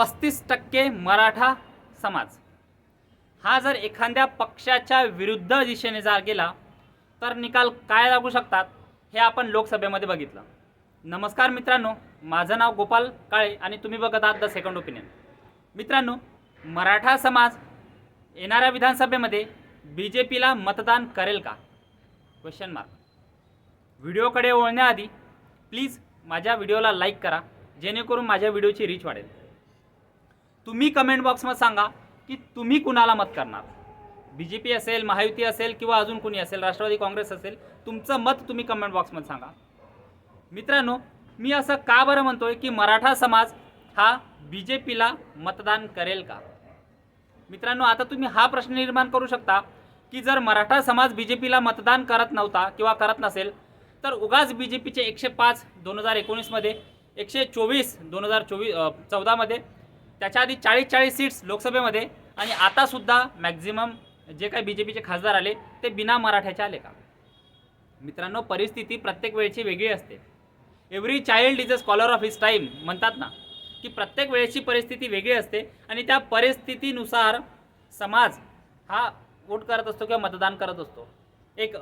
पस्तीस टक्के मराठा समाज. हा जर एखाद्या पक्षाच्या विरुद्ध दिशेने जर गेला तर निकाल काय लागू शकतात हे आपण लोकसभेमध्ये बघितलं. नमस्कार मित्रांनो माझं नाव गोपाल काळे आणि तुम्ही बघत आहात द सेकंड ओपिनियन. मित्रांनो मराठा समाज येणाऱ्या विधानसभेमध्ये बी जे पीला मतदान करेल का? क्वेश्चन मार्क व्हिडिओकडे वळण्याआधी प्लीज माझ्या व्हिडिओला लाईक करा जेणेकरून माझ्या व्हिडिओची रीच वाढेल. तुम्ही कमेंट बॉक्समध्ये सांगा की तुम्ही कुणाला मत करणार? बी जे पी असेल महायुती असेल किंवा अजून कोणी असेल राष्ट्रवादी काँग्रेस असेल तुमचं मत तुम्ही कमेंट बॉक्समध्ये सांगा. मित्रांनो मी असं का बरं म्हणतोय की मराठा समाज हा बी जे पीला मतदान करेल का? मित्रांनो आता तुम्ही हा प्रश्न निर्माण करू शकता की जर मराठा समाज बी जे पीला मतदान करत नव्हता किंवा करत नसेल तर उगाच बी जे पीचे एकशे पाच दोन हजार एकोणीसमध्ये एकशे चोवीस दोन हजार चोवीस चौदामध्ये त्याच्या आधी चाळीस चाळीस सीट्स लोकसभेमध्ये आणि आतासुद्धा मॅक्झिमम जे काही बी जे पीचे खासदार आले ते बिना मराठ्याचे आले का? मित्रांनो परिस्थिती प्रत्येक वेळेची वेगळी असते. Every child is a scholar of his time म्हणतात ना की प्रत्येक वेळेची परिस्थिती वेगळी असते आणि त्या परिस्थितीनुसार समाज हा वोट करत असतो किंवा मतदान करत असतो. एक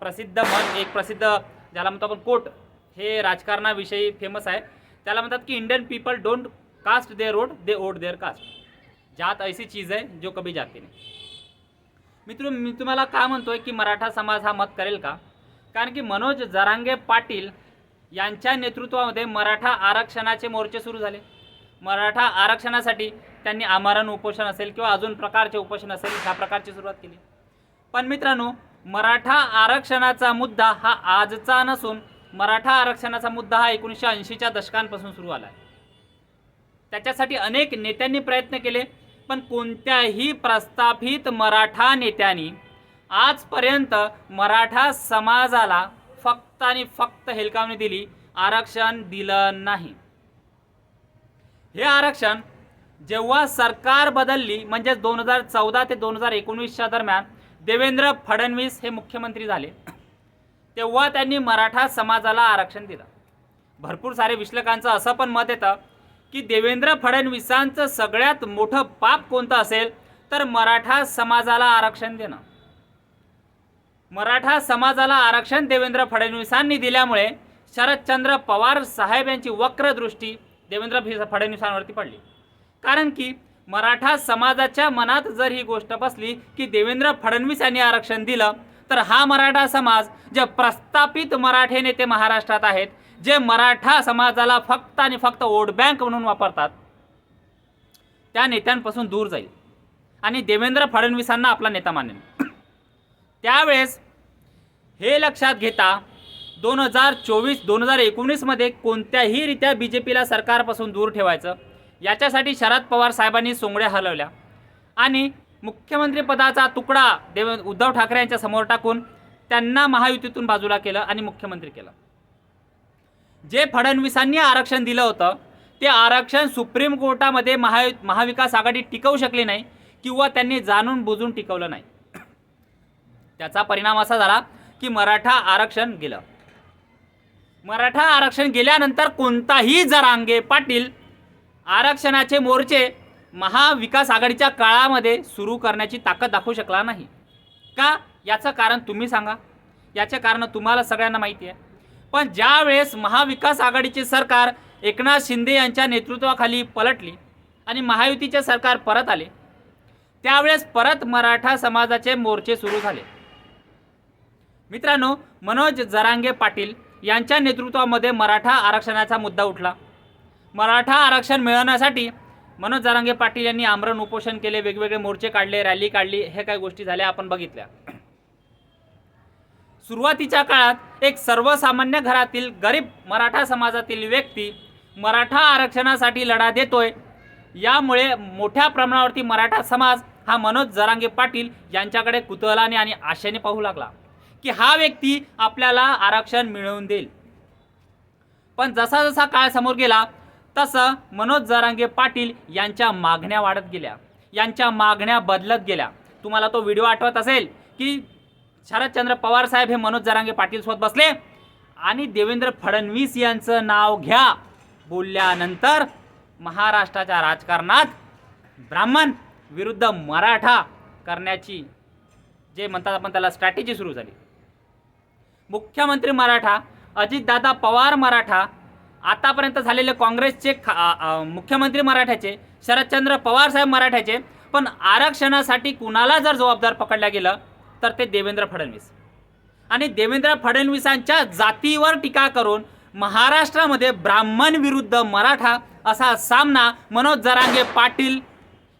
प्रसिद्ध मत एक प्रसिद्ध ज्याला म्हणतो आपण कोट हे राजकारणाविषयी फेमस आहे. त्याला म्हणतात की Indian people don't cast their vote they vote their caste. जात ऐसी चीज आहे जो कभी जाती नाही. मित्र मी तुम्हाला का म्हणतोय की मराठा समाज हा मत करेल का? कारण की मनोज जरांगे पाटील यांच्या नेतृत्वामध्ये मराठा आरक्षणाचे मोर्चे सुरू झाले. मराठा आरक्षणासाठी त्यांनी आमरण उपोषण असेल किंवा अजून प्रकारचे उपोषण असेल ह्या प्रकारची सुरुवात केली. पण मित्रांनो मराठा आरक्षणाचा मुद्दा हा आजचा नसून मराठा आरक्षणाचा मुद्दा हा एकोणीसशे ऐंशीच्या दशकांपासून सुरू आला आहे. त्याच्यासाठी अनेक नेत्यांनी प्रयत्न केले पण कोणत्याही प्रस्थापित मराठा नेत्यांनी आजपर्यंत मराठा समाजाला फक्त आणि फक्त हेलकावणी दिली आरक्षण दिलं नाही. हे आरक्षण जेव्हा सरकार बदलली म्हणजे दोन हजार चौदा ते दोन हजार एकोणीसच्या दरम्यान देवेंद्र फडणवीस हे मुख्यमंत्री झाले तेव्हा त्यांनी मराठा समाजाला आरक्षण दिलं. भरपूर सारे विश्लेषकांचं असं पण मत येतं की देवेंद्र फडणवीसांचं सगळ्यात मोठं पाप कोणतं असेल? तर मराठा समाजाला आरक्षण देणं. मराठा समाजाला आरक्षण देवेंद्र फडणवीसांनी दिल्यामुळे शरदचंद्र पवार साहेब यांची वक्र दृष्टी देवेंद्र फडणवीसांवरती पडली. कारण की मराठा समाजाच्या मनात जर ही गोष्ट बसली की देवेंद्र फडणवीस यांनी आरक्षण दिलं तर हा मराठा समाज जे प्रस्थापित मराठे नेते महाराष्ट्रात आहेत जे मराठा समाजाला फक्त आणि फक्त वोट बँक म्हणून वापरतात त्या नेत्यांपासून दूर जाईल. आणि देवेंद्र फडणवीसांना आपला नेता मानेल त्यावेळेस हे लक्षात घेता दोन हजार चोवीस दोन हजार एकोणीसमध्ये कोणत्याही रित्या बी जे पीला सरकारपासून दूर ठेवायचं याच्यासाठी शरद पवार साहेबांनी सोंगड्या हलवल्या. आणि मुख्यमंत्रीपदाचा तुकडा देव उद्धव ठाकरे यांच्या समोर टाकून त्यांना महायुतीतून बाजूला केलं आणि मुख्यमंत्री केलं. जे फडणवीसांनी आरक्षण दिलं होतं ते आरक्षण सुप्रीम कोर्टामध्ये महायु महाविकास आघाडी टिकवू शकली नाही किंवा त्यांनी जाणून बुजून टिकवलं नाही. त्याचा परिणाम असा झाला की मराठा आरक्षण गेलं. मराठा आरक्षण गेल्यानंतर कोणताही जरांगे पाटील आरक्षणाचे मोर्चे महाविकास आघाडीच्या काळामध्ये सुरू करण्याची ताकद दाखवू शकला नाही. का? याचं कारण तुम्ही सांगा. याचे कारण तुम्हाला सगळ्यांना माहिती आहे. पण ज्या वेळेस महाविकास आघाडीचे सरकार एकनाथ शिंदे यांच्या नेतृत्वाखाली पलटली आणि महायुतीचे सरकार परत आले त्यावेळेस परत मराठा समाजाचे मोर्चे सुरू झाले. मित्रांनो मनोज जरांगे पाटील यांच्या नेतृत्वामध्ये मराठा आरक्षणाचा मुद्दा उठला. मराठा आरक्षण मिळवण्यासाठी मनोज जरांगे पाटील यांनी आमरण उपोषण केले वेगवेगळे मोर्चे काढले रॅली काढली हे काही गोष्टी झाल्या आपण बघितल्या. सुरुवातीच्या काळात एक सर्वसामान्य घरातील गरीब मराठा समाजातील व्यक्ती मराठा आरक्षणासाठी लढा देतोय. यामुळे मोठ्या प्रमाणावरती मराठा समाज हा मनोज जरांगे पाटील यांच्याकडे कुतूहलाने आणि आशेने पाहू लागला की हा व्यक्ती आपल्याला आरक्षण मिळवून देईल. पण जसा जसा काळ समोर गेला तसं मनोज जरांगे पाटील यांच्या मागण्या वाढत गेल्या. यांच्या मागण्या बदलत गेल्या. तुम्हाला तो व्हिडिओ आठवत असेल की शरदचंद्र पवार साहेब हे मनोज जरांगे पाटील सोबत बसले. आणि देवेंद्र फडणवीस यांचं नाव घ्या. बोलल्यानंतर महाराष्ट्राच्या राजकारणात ब्राह्मण विरुद्ध मराठा करण्याची जे म्हणतात आपण त्याला स्ट्रॅटेजी सुरू झाली. मुख्यमंत्री मराठा अजितदादा पवार मराठा आतापर्यंत झालेले काँग्रेसचे खा- मुख्यमंत्री मराठ्याचे शरदचंद्र पवार साहेब मराठ्याचे पण आरक्षणासाठी कुणाला जर जबाबदार पकडलं गेलं तर ते देवेंद्र फडणवीस. आणि देवेंद्र फडणवीसांच्या जातीवर टीका करून महाराष्ट्रामध्ये ब्राह्मण विरुद्ध मराठा असा सामना मनोज जरांगे पाटील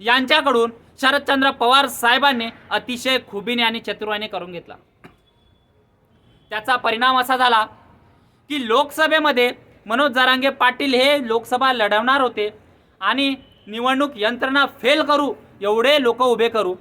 यांच्याकडून शरदचंद्र पवार साहेबांनी अतिशय खुबीने आणि चतुराने करून घेतला. त्याचा परिणाम असा झाला की लोकसभेमध्ये मनोज जरांगे पाटील हे लोकसभा लढवणार होते. आणि निवडणूक यंत्रणा फेल करू एवढे लोक उभे करू.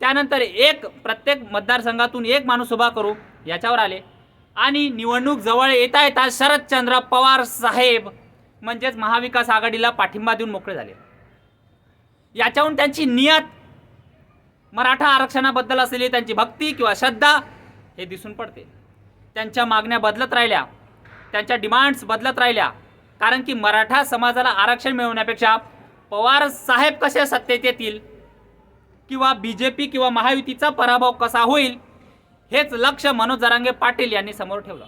त्यानंतर एक प्रत्येक मतदारसंघातून एक माणूस उभा करू याच्यावर आले. आणि निवडणूक जवळ येता येता शरदचंद्र पवार साहेब म्हणजेच महाविकास आघाडीला पाठिंबा देऊन मोकळे झाले. याच्याहून त्यांची नियत मराठा आरक्षणाबद्दल असलेली त्यांची भक्ती किंवा श्रद्धा हे दिसून पडते. त्यांच्या मागण्या बदलत राहिल्या. त्यांच्या डिमांड्स बदलत राहिल्या. कारण की मराठा समाजाला आरक्षण मिळवण्यापेक्षा पवार साहेब कसे सत्तेत येतील? किंवा बी जे पी किंवा महायुतीचा पराभव कसा होईल? हेच लक्ष मनोज जरांगे पाटील यांनी समोर ठेवलं.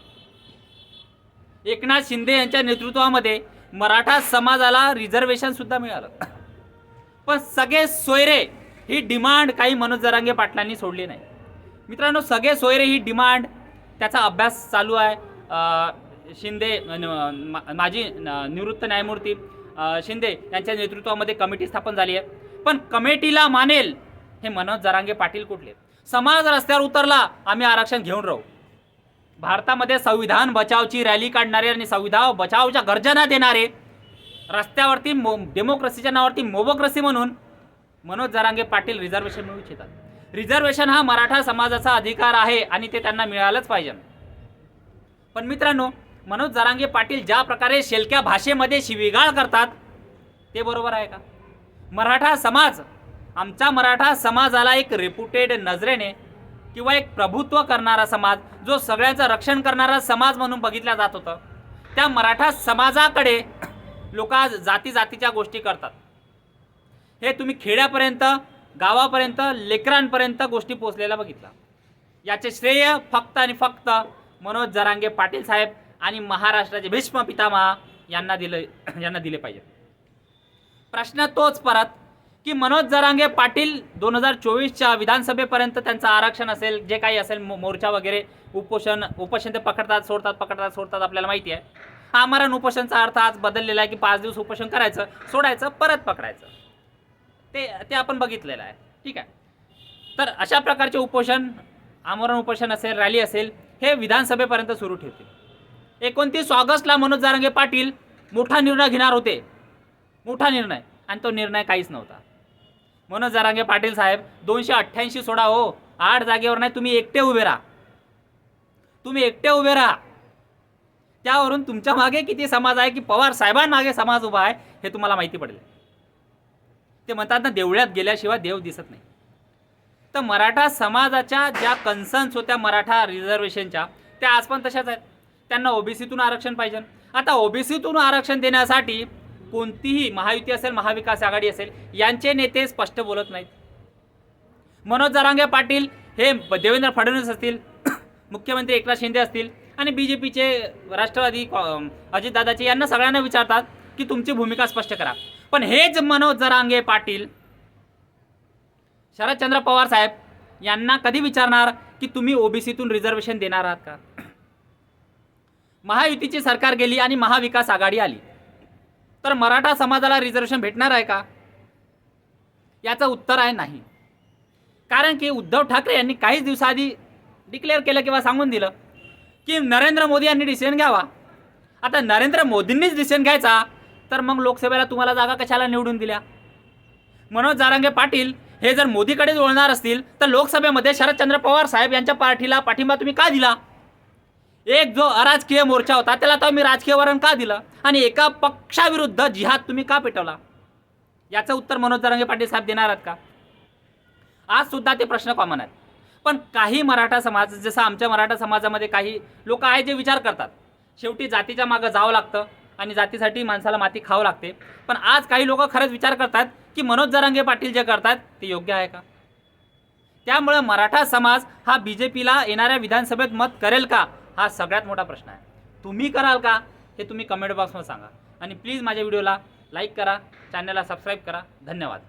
एकनाथ शिंदे यांच्या नेतृत्वामध्ये मराठा समाजाला रिझर्वेशन सुद्धा मिळालं. पण सगळे सोयरे ही डिमांड काही मनोज जरांगे पाटलांनी सोडली नाही. मित्रांनो सगळे सोयरे ही डिमांड त्याचा अभ्यास चालू आहे. शिंदे न- मा- माजी न- निवृत्त न्यायमूर्ती शिंदे यांच्या नेतृत्वामध्ये कमिटी स्थापन झाली आहे. पण कमिटीला मानेल हे मनोज जरांगे पाटील कुठले? समाज रस्त्यावर उतरला आम्ही आरक्षण घेऊन राहू. भारतामध्ये संविधान बचावची रॅली काढणारे आणि संविधान बचावच्या गर्जना देणारे रस्त्यावरती मो डेमोक्रेसीच्या नावावरती मोबोक्रेसी म्हणून मनोज जरांगे पाटील रिझर्वेशन मिळू इच्छितात रिझर्वेशन हा मराठा समाजाचा अधिकार आहे आणि ते त्यांना मिळालंच पाहिजे. पण मित्रांनो मनोज जरांगे पाटील ज्या प्रकारे शेलक्या भाषेमध्ये शिवीगाळ करतात ते बरोबर आहे का? मराठा समाज आमचा मराठा समाजाला एक रेप्युटेड नजरेने किंवा एक प्रभुत्व करणारा समाज जो सगळ्यांचं रक्षण करणारा समाज म्हणून बघितला जात होतं त्या मराठा समाजाकडे लोक आज जाती जातीच्या गोष्टी करतात. हे तुम्ही खेड्यापर्यंत गावापर्यंत लेकरांपर्यंत गोष्टी पोचलेल्या बघितल्या. याचे श्रेय फक्त आणि फक्त मनोज जरांगे पाटील साहेब आणि महाराष्ट्राचे भीष्म पितामहा यांना दिले यांना दिले पाहिजे. प्रश्न तोच परत की मनोज जरांगे पाटील दोन हजार चोवीसच्या विधानसभेपर्यंत त्यांचं आरक्षण असेल जे काही असेल मो- मोर्चा वगैरे उपोषण उपोषण ते पकडतात सोडतात पकडतात सोडतात आपल्याला माहिती आहे. आमरण उपोषणचा अर्थ आज बदललेला आहे की पाच दिवस उपोषण करायचं सोडायचं परत पकडायचं. ते ते आपण बघितलेलं आहे. ठीक आहे. तर अशा प्रकारचे उपोषण आमरण उपोषण असेल रॅली असेल हे विधानसभेपर्यंत सुरू ठेवतील. एकोणतीस ऑगस्टला मनोज जारंगे पाटील मोठा निर्णय घेणार होते. मोठा निर्णय. आणि तो निर्णय काहीच नव्हता. मनोज जारांगे पाटील साहेब दोनशे अठ्ठ्याऐंशी सोडा हो. आठ जागेवर नाही तुम्ही एकटे उभे राहा. तुम्ही एकटे उभे राहा. त्यावरून तुमच्या मागे किती समाज आहे की पवार साहेबांमागे समाज उभा आहे हे तुम्हाला माहिती पडेल. ते म्हणतात ना देवळ्यात गेल्याशिवाय देव दिसत नाही. तर मराठा समाजाच्या ज्या कन्सर्न्स होत्या मराठा रिझर्वेशनच्या त्या आज पण तशाच आहेत. त्यांना ओबीसीतून आरक्षण पाहिजे. आता ओबीसीतून आरक्षण देण्यासाठी कोणतीही महायुती असेल महाविकास आघाडी असेल यांचे नेते स्पष्ट बोलत नाहीत. मनोज जरांगे पाटील हे देवेंद्र फडणवीस असतील मुख्यमंत्री एकनाथ शिंदे असतील आणि बी जे पीचे राष्ट्रवादी अजितदादाचे यांना सगळ्यांना विचारतात की तुमची भूमिका स्पष्ट करा. पण हेच मनोज जरांगे पाटील शरदचंद्र पवार साहेब यांना कधी विचारणार की तुम्ही ओबीसीतून रिझर्वेशन देणार आहात का? महायुतीची सरकार गेली आणि महाविकास आघाडी आली. तर मराठा समाजाला रिझर्वेशन भेटणार आहे का? याचं उत्तर आहे नाही. कारण की उद्धव ठाकरे यांनी काहीच दिवसाआधी डिक्लेअर केलं किंवा सांगून दिलं की नरेंद्र मोदी यांनी डिसिजन घ्यावा. आता नरेंद्र मोदींनीच डिसिजन घ्यायचा तर मग लोकसभेला तुम्हाला जागा कशाला निवडून दिल्या? मनोज जारांगे पाटील हे जर मोदीकडेच वळणार असतील तर लोकसभेमध्ये शरदचंद्र पवार साहेब यांच्या पार्टीला पाठिंबा तुम्ही का दिला? एक जो अराजकीय मोर्चा होता त्याला तुम्ही राजकीय वरण का दिलं? आणि एका पक्षाविरुद्ध जिहाद तुम्ही का पेटवला? याचं उत्तर मनोज जरंगे पाटील साहेब देणार आहेत का? आज सुद्धा ते प्रश्न कॉमन आहेत. पण काही मराठा समाज जसं आमच्या मराठा समाजामध्ये काही लोक आहे जे विचार करतात. शेवटी जातीच्या मागं जावं लागतं आणि जातीसाठी माणसाला माती खावं लागते. पण आज काही लोक खरंच विचार करतात की मनोज जरांगे पाटील जे करतात ते योग्य आहे का? त्यामुळे मराठा समाज हा बी जे पीला येणाऱ्या विधानसभेत मत करेल का? हा सगळ्यात मोठा प्रश्न आहे. तुम्ही कराल का? हे तुम्ही कमेंट बॉक्समध्ये सांगा. आणि प्लीज माझ्या व्हिडिओला लाईक करा चॅनलला सबस्क्राईब करा. धन्यवाद.